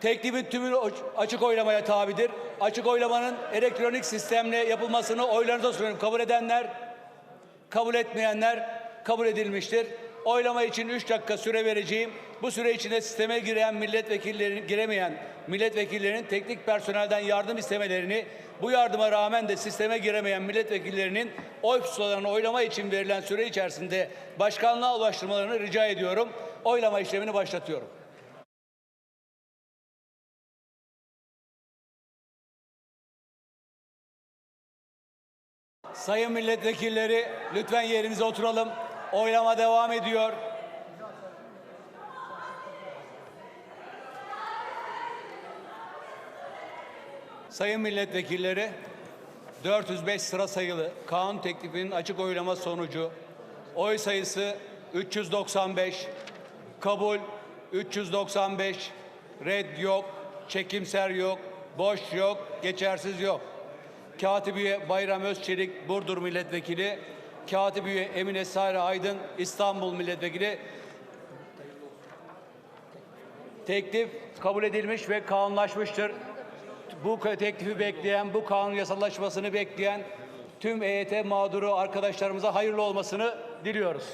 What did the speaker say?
Teklifin tümü açık oylamaya tabidir. Açık oylamanın elektronik sistemle yapılmasını oylarınıza sunuyorum. Kabul edenler, kabul etmeyenler kabul edilmiştir. Oylama için 3 dakika süre vereceğim. Bu süre içinde sisteme giren milletvekillerinin giremeyen milletvekillerinin teknik personelden yardım istemelerini, bu yardıma rağmen de sisteme giremeyen milletvekillerinin oy pusulalarını oylama için verilen süre içerisinde başkanlığa ulaştırmalarını rica ediyorum. Oylama işlemini başlatıyorum. Sayın milletvekilleri lütfen yerinize oturalım. Oylama devam ediyor. Sayın milletvekilleri 405 sıra sayılı kanun teklifinin açık oylama sonucu oy sayısı 395, kabul 395, red yok, çekimser yok, boş yok, geçersiz yok. Katibiye Bayram Özçelik Burdur Milletvekili, Katibiye Emine Sare Aydın İstanbul Milletvekili. Teklif kabul edilmiş ve kanunlaşmıştır. Bu teklifi bekleyen, bu kanun yasallaşmasını bekleyen tüm EYT mağduru arkadaşlarımıza hayırlı olmasını diliyoruz.